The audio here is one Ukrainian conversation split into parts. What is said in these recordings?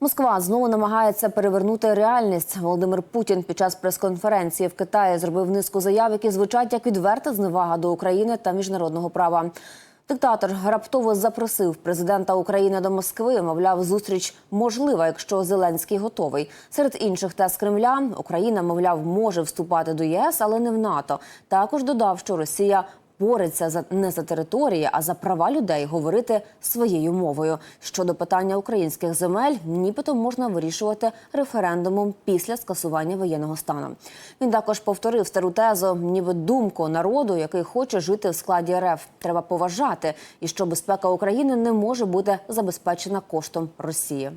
Москва знову намагається перевернути реальність. Володимир Путін під час прес-конференції в Китаї зробив низку заяв, які звучать як відверта зневага до України та міжнародного права. Диктатор раптово запросив президента України до Москви. Мовляв, зустріч можлива, якщо Зеленський готовий. Серед інших тез Кремля Україна, мовляв, може вступати до ЄС, але не в НАТО. Також додав, що Росія бореться за не за території, а за права людей говорити своєю мовою. Щодо питання українських земель, нібито можна вирішувати референдумом після скасування воєнного стану. Він також повторив стару тезу, ніби думку народу, який хоче жити в складі РФ. Треба поважати, і що безпека України не може бути забезпечена коштом Росії.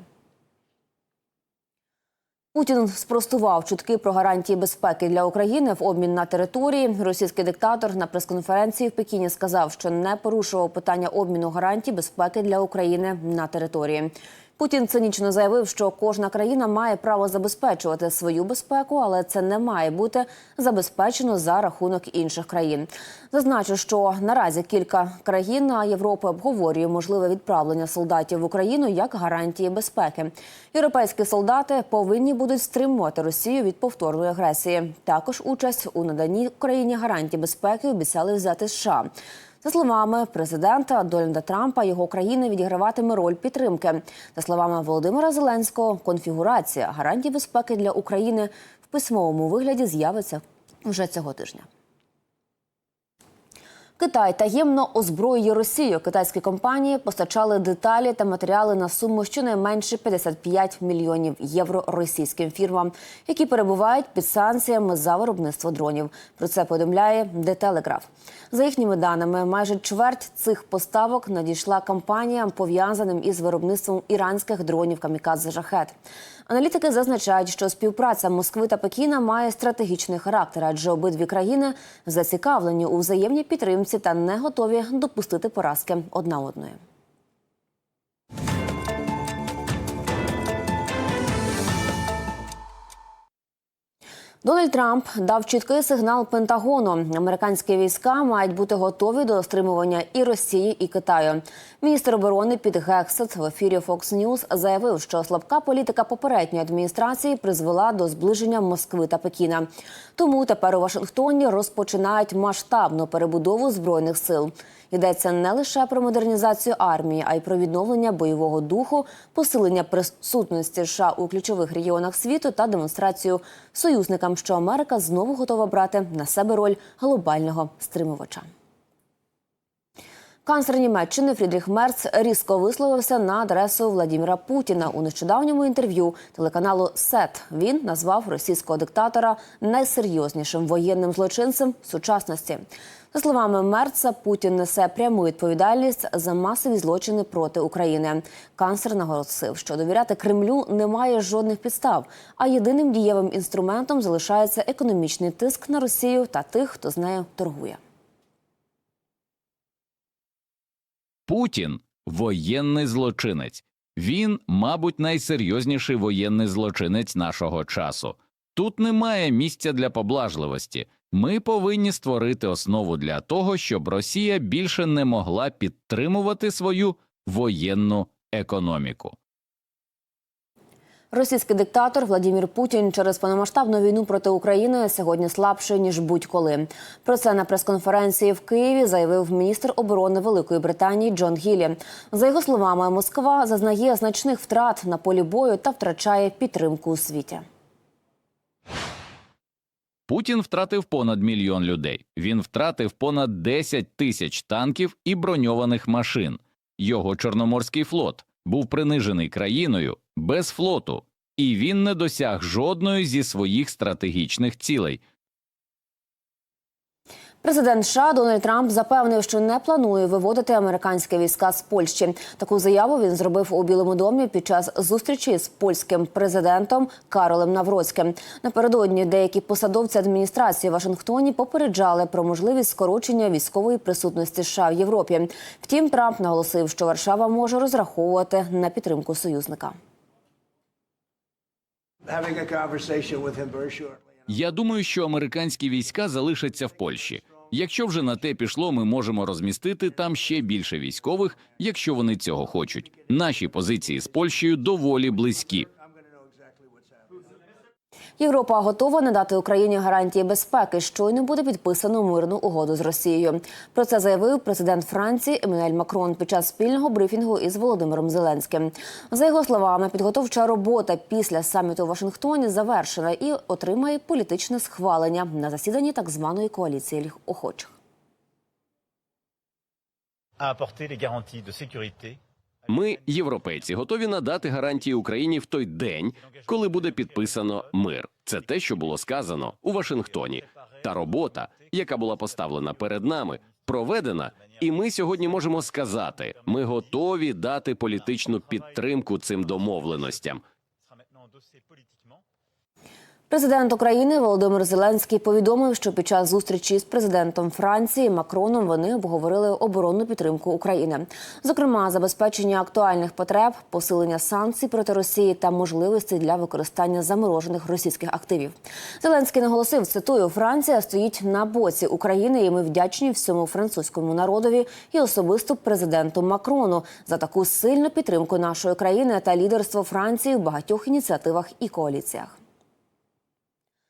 Путін спростував чутки про гарантії безпеки для України в обмін на території. Російський диктатор на прес-конференції в Пекіні сказав, що не порушував питання обміну гарантій безпеки для України на території. Путін цинічно заявив, що кожна країна має право забезпечувати свою безпеку, але це не має бути забезпечено за рахунок інших країн. Зазначу, що наразі кілька країн Європи обговорює можливе відправлення солдатів в Україну як гарантії безпеки. Європейські солдати повинні будуть стримувати Росію від повторної агресії. Також участь у наданні Україні гарантій безпеки обіцяли взяти США. За словами президента Дональда Трампа, його країна відіграватиме роль підтримки. За словами Володимира Зеленського, конфігурація гарантій безпеки для України в письмовому вигляді з'явиться вже цього тижня. Китай таємно озброює Росію. Китайські компанії постачали деталі та матеріали на суму щонайменше 55 мільйонів євро російським фірмам, які перебувають під санкціями за виробництво дронів. Про це повідомляє Telegraph. За їхніми даними, майже чверть цих поставок надійшла компаніям, пов'язаним із виробництвом іранських дронів камікадзе жахет. Аналітики зазначають, що співпраця Москви та Пекіна має стратегічний характер, адже обидві країни зацікавлені у взаємній підтримці та не готові допустити поразки одна одної. Дональд Трамп дав чіткий сигнал Пентагону. Американські війська мають бути готові до стримування і Росії, і Китаю. Міністр оборони Піт Гексет в ефірі Fox News заявив, що слабка політика попередньої адміністрації призвела до зближення Москви та Пекіна. Тому тепер у Вашингтоні розпочинають масштабну перебудову збройних сил. Йдеться не лише про модернізацію армії, а й про відновлення бойового духу, посилення присутності США у ключових регіонах світу та демонстрацію союзникам, що Америка знову готова брати на себе роль глобального стримувача. Канцлер Німеччини Фрідріх Мерц різко висловився на адресу Владіміра Путіна у нещодавньому інтерв'ю телеканалу СЕТ. Він назвав російського диктатора найсерйознішим воєнним злочинцем сучасності. За словами Мерца, Путін несе пряму відповідальність за масові злочини проти України. Канцлер наголосив, що довіряти Кремлю немає жодних підстав, а єдиним дієвим інструментом залишається економічний тиск на Росію та тих, хто з нею торгує. Путін воєнний злочинець. Він, мабуть, найсерйозніший воєнний злочинець нашого часу. Тут немає місця для поблажливості. Ми повинні створити основу для того, щоб Росія більше не могла підтримувати свою воєнну економіку. Російський диктатор Владімір Путін через повномасштабну війну проти України сьогодні слабший ніж будь-коли. Про це на прес-конференції в Києві заявив міністр оборони Великої Британії Джон Гілі. За його словами, Москва зазнає значних втрат на полі бою та втрачає підтримку у світі. Путін втратив понад мільйон людей. Він втратив понад 10 тисяч танків і броньованих машин. Його Чорноморський флот був принижений країною без флоту, і він не досяг жодної зі своїх стратегічних цілей. Президент США Дональд Трамп запевнив, що не планує виводити американські війська з Польщі. Таку заяву він зробив у Білому домі під час зустрічі з польським президентом Каролем Навроцьким. Напередодні деякі посадовці адміністрації в Вашингтоні попереджали про можливість скорочення військової присутності США в Європі. Втім, Трамп наголосив, що Варшава може розраховувати на підтримку союзника. having a conversation with him very shortly. Я думаю, що американські війська залишаться в Польщі. Якщо вже на те пішло, ми можемо розмістити там ще більше військових, якщо вони цього хочуть. Наші позиції з Польщею доволі близькі. Європа готова надати Україні гарантії безпеки. Щойно буде підписано мирну угоду з Росією. Про це заявив президент Франції Еммануель Макрон під час спільного брифінгу із Володимиром Зеленським. За його словами, підготовча робота після саміту у Вашингтоні завершена і отримає політичне схвалення на засіданні так званої коаліції охочих. à apporter les garanties de Ми, європейці, готові надати гарантії Україні в той день, коли буде підписано мир. Це те, що було сказано у Вашингтоні. Та робота, яка була поставлена перед нами, проведена, і ми сьогодні можемо сказати: ми готові дати політичну підтримку цим домовленостям. Президент України Володимир Зеленський повідомив, що під час зустрічі з президентом Франції Макроном вони обговорили оборонну підтримку України, зокрема забезпечення актуальних потреб, посилення санкцій проти Росії та можливості для використання заморожених російських активів. Зеленський наголосив: цитую, Франція стоїть на боці України, і ми вдячні всьому французькому народові і особисто президенту Макрону за таку сильну підтримку нашої країни та лідерство Франції в багатьох ініціативах і коаліціях.